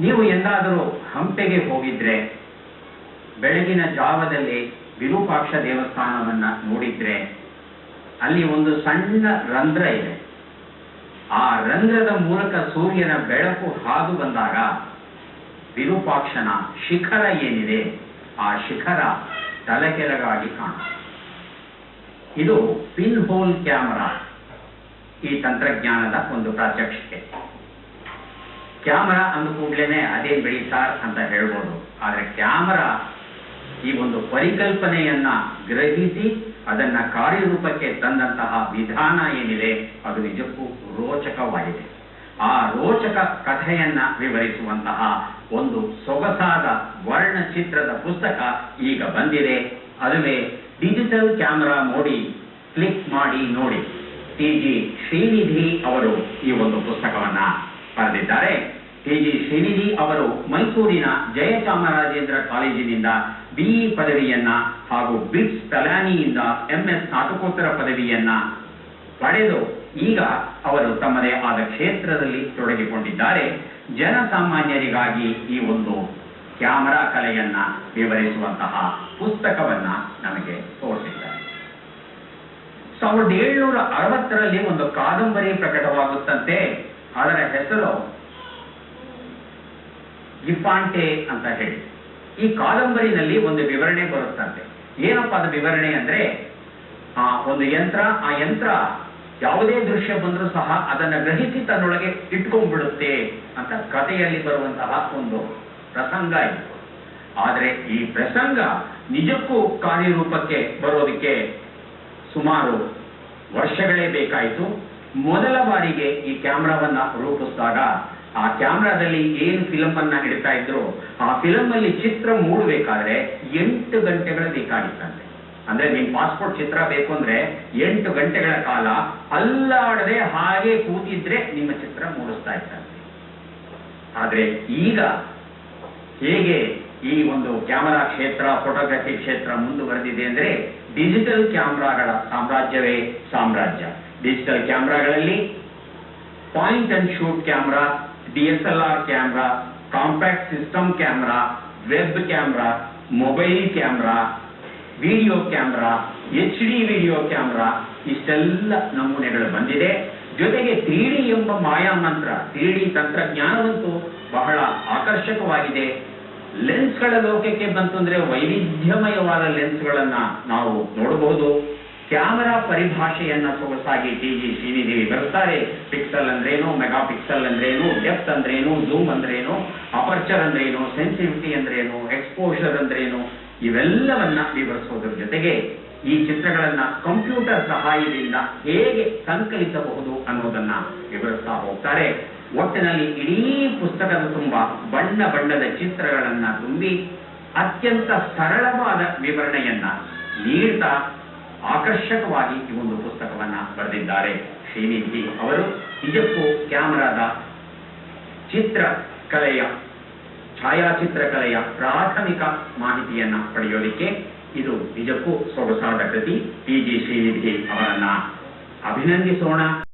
ನೀವು ಎಂದಾದರೂ ಹಂಪೆಗೆ ಹೋಗಿದ್ರೆ, ಬೆಳಗಿನ ಜಾವದಲ್ಲಿ ವಿರೂಪಾಕ್ಷ ದೇವಸ್ಥಾನವನ್ನ ನೋಡಿದ್ರೆ, ಅಲ್ಲಿ ಒಂದು ಸಣ್ಣ ರಂಧ್ರ ಇದೆ. ಆ ರಂಧ್ರದ ಮೂಲಕ ಸೂರ್ಯನ ಬೆಳಕು ಹಾದು ಬಂದಾಗ ವಿರೂಪಾಕ್ಷನ ಶಿಖರ ಏನಿದೆ, ಆ ಶಿಖರ ತಲೆಕೆಳಗಾಗಿ ಕಾಣ ಇದು ಪಿನ್ ಹೋಲ್ ಕ್ಯಾಮರಾ, ಈ ತಂತ್ರಜ್ಞಾನದ ಒಂದು ಪ್ರಾತ್ಯಕ್ಷಿಕೆ. ಕ್ಯಾಮರಾ ಅಂದ ಕೂಡಲೇ ಅದೇ ಬೆಳಿ ಸಾರ್ ಅಂತ ಹೇಳ್ಬೋದು. ಆದರೆ ಕ್ಯಾಮರಾ ಈ ಒಂದು ಪರಿಕಲ್ಪನೆಯನ್ನ ಗ್ರಹಿಸಿ ಅದನ್ನ ಕಾರ್ಯರೂಪಕ್ಕೆ ತಂದಂತಹ ವಿಧಾನ ಏನಿದೆ, ಅದು ನಿಜಕ್ಕೂ ರೋಚಕವಾಗಿದೆ. ಆ ರೋಚಕ ಕಥೆಯನ್ನ ವಿವರಿಸುವಂತಹ ಒಂದು ಸೊಗಸಾದ ವರ್ಣಚಿತ್ರದ ಪುಸ್ತಕ ಈಗ ಬಂದಿದೆ. ಅದುವೇ ಡಿಜಿಟಲ್ ಕ್ಯಾಮರಾ ಮೋಡಿ ಕ್ಲಿಕ್ ಮಾಡಿ ನೋಡಿ. ಟಿ ಜಿ ಶ್ರೀನಿಧಿ ಅವರು ಈ ಒಂದು ಪುಸ್ತಕವನ್ನ ಬರೆದಿದ್ದಾರೆ ಕೆಜಿ ಶ್ರೀನಿಧಿ ಅವರು ಮೈಸೂರಿನ ಜಯಚಾಮರಾಜೇಂದ್ರ ಕಾಲೇಜಿನಿಂದ ಬಿಇ ಪದವಿಯನ್ನ ಹಾಗೂ ಬಿಟ್ಸ್ ತಲಾನಿಯಿಂದ ಎಂಎಸ್ ಸ್ನಾತಕೋತ್ತರ ಪದವಿಯನ್ನ ಪಡೆದು ಈಗ ಅವರು ತಮ್ಮದೇ ಆದ ಕ್ಷೇತ್ರದಲ್ಲಿ ತೊಡಗಿಕೊಂಡಿದ್ದಾರೆ. ಜನಸಾಮಾನ್ಯರಿಗಾಗಿ ಈ ಒಂದು ಕ್ಯಾಮರಾ ಕಲೆಯನ್ನ ವಿವರಿಸುವಂತಹ ಪುಸ್ತಕವನ್ನ ನಮಗೆ ತೋರಿಸಿದ್ದಾರೆ. ಸಾವಿರದ ಏಳ್ನೂರ ಅರವತ್ತರಲ್ಲಿ ಒಂದು ಕಾದಂಬರಿ ಪ್ರಕಟವಾಗುತ್ತಂತೆ. ಅದರ ಹೆಸರು ಗಿಫಾಂಟೆ ಅಂತ ಹೇಳಿ. ಈ ಕಾದಂಬರಿನಲ್ಲಿ ಒಂದು ವಿವರಣೆ ಬರುತ್ತಂತೆ. ಏನಪ್ಪ ಅದು ವಿವರಣೆ ಅಂದ್ರೆ, ಆ ಒಂದು ಯಂತ್ರ, ಆ ಯಂತ್ರ ಯಾವುದೇ ದೃಶ್ಯ ಬಂದರೂ ಸಹ ಅದನ್ನ ಗ್ರಹಿಸಿ ತನ್ನೊಳಗೆ ಇಟ್ಕೊಂಡ್ಬಿಡುತ್ತೆ ಅಂತ ಕಥೆಯಲ್ಲಿ ಬರುವಂತಹ ಒಂದು ಪ್ರಸಂಗ ಇತ್ತು ಆದರೆ ಈ ಪ್ರಸಂಗ ನಿಜಕ್ಕೂ ಕಾರ್ಯರೂಪಕ್ಕೆ ಬರೋದಕ್ಕೆ ಸುಮಾರು ವರ್ಷಗಳೇ ಬೇಕಾಯಿತು. ಮೊದಲ ಬಾರಿಗೆ ಈ ಕ್ಯಾಮ್ರಾವನ್ನ ರೂಪಿಸಿದಾಗ ಆ ಕ್ಯಾಮ್ರಾದಲ್ಲಿ ಏನು ಫಿಲಂ ಅನ್ನ ಇಡ್ತಾ ಇದ್ರು, ಆ ಫಿಲಮ್ ಅಲ್ಲಿ ಚಿತ್ರ ಮೂಡಬೇಕಾದ್ರೆ ಎಂಟು ಗಂಟೆಗಳು ಬೇಕಾಗಿತ್ತಂತೆ. ಅಂದ್ರೆ ನಿಮ್ ಪಾಸ್ಪೋರ್ಟ್ ಚಿತ್ರ ಬೇಕು ಅಂದ್ರೆ ಎಂಟು ಗಂಟೆಗಳ ಕಾಲ ಅಲ್ಲಾಡದೆ ಹಾಗೆ ಕೂತಿದ್ರೆ ನಿಮ್ಮ ಚಿತ್ರ ಮೂಡಿಸ್ತಾ ಇತ್ತಂತೆ. ಆದ್ರೆ ಈಗ ಹೇಗೆ ಈ ಒಂದು ಕ್ಯಾಮರಾ ಕ್ಷೇತ್ರ ಫೋಟೋಗ್ರಫಿ ಕ್ಷೇತ್ರ ಮುಂದುವರೆದಿದೆ ಅಂದ್ರೆ ಡಿಜಿಟಲ್ ಕ್ಯಾಮ್ರಾಗಳ ಸಾಮ್ರಾಜ್ಯವೇ ಸಾಮ್ರಾಜ್ಯ. Digital ಕ್ಯಾಮ್ರಾಗಳಲ್ಲಿ point and shoot camera D S L R camera compact system camera web camera mobile camera video camera H D video camera, ಇಷ್ಟೆಲ್ಲ ನಮೂನೆಗಳು ಬಂದಿದೆ. ಜೊತೆಗೆ ತ್ರೀ ಡಿ ಎಂಬ ಮಾಯಾ ಮಂತ್ರ ತ್ರೀ ಡಿ ತಂತ್ರಜ್ಞಾನವಂತೂ ಬಹಳ ಆಕರ್ಷಕವಾಗಿದೆ. ಲೆನ್ಸ್ಗಳ ಲೋಕಕ್ಕೆ ಬಂತು ಅಂದ್ರೆ ವೈವಿಧ್ಯಮಯವಾದ ಲೆನ್ಸ್ಗಳನ್ನ ನಾವು ನೋಡಬಹುದು. ಕ್ಯಾಮರಾ ಪರಿಭಾಷೆಯನ್ನ ಸೊಗಸಾಗಿ ಟಿ ಜಿ ಶ್ರೀನಿಧಿ ಬರ್ತಾರೆ. ಪಿಕ್ಸೆಲ್ ಅಂದ್ರೇನು ಮೆಗಾ ಪಿಕ್ಸೆಲ್ ಅಂದ್ರೇನು ಡೆಪ್ತ್ ಅಂದ್ರೇನು ಝೂಮ್ ಅಂದ್ರೇನು ಅಪರ್ಚರ್ ಅಂದ್ರೇನು ಸೆನ್ಸಿಟಿವಿಟಿ ಅಂದ್ರೇನು ಎಕ್ಸ್ಪೋಷರ್ ಅಂದ್ರೇನು, ಇವೆಲ್ಲವನ್ನ ವಿವರಿಸೋದ್ರ ಜೊತೆಗೆ ಈ ಚಿತ್ರಗಳನ್ನ ಕಂಪ್ಯೂಟರ್ ಸಹಾಯದಿಂದ ಹೇಗೆ ಸಂಕಲಿಸಬಹುದು ಅನ್ನೋದನ್ನ ವಿವರಿಸ್ತಾ ಹೋಗ್ತಾರೆ. ಒಟ್ಟಿನಲ್ಲಿ ಇಡೀ ಪುಸ್ತಕದ ತುಂಬ ಬಣ್ಣ ಬಣ್ಣದ ಚಿತ್ರಗಳನ್ನ ತುಂಬಿ ಅತ್ಯಂತ ಸರಳವಾದ ವಿವರಣೆಯನ್ನ ನೀಡ್ತಾ ಆಕರ್ಷಕವಾಗಿ ಈ ಒಂದು ಪುಸ್ತಕವನ್ನ ಬರೆದಿದ್ದಾರೆ. ಶ್ರೀನಿಧಿ ಅವರು. ನಿಜಕ್ಕೂ ಕ್ಯಾಮರಾದ ಚಿತ್ರ ಕಲೆಯ ಛಾಯಾಚಿತ್ರ ಕಲೆಯ ಪ್ರಾಥಮಿಕ ಮಾಹಿತಿಯನ್ನ ಪಡೆಯೋದಿಕ್ಕೆ ಇದು ನಿಜಕ್ಕೂ ಸೊಗಸಾದ ಕೃತಿ. ಪಿ ಜಿ ಶ್ರೀನಿಧಿ ಅವರನ್ನ ಅಭಿನಂದಿಸೋಣ.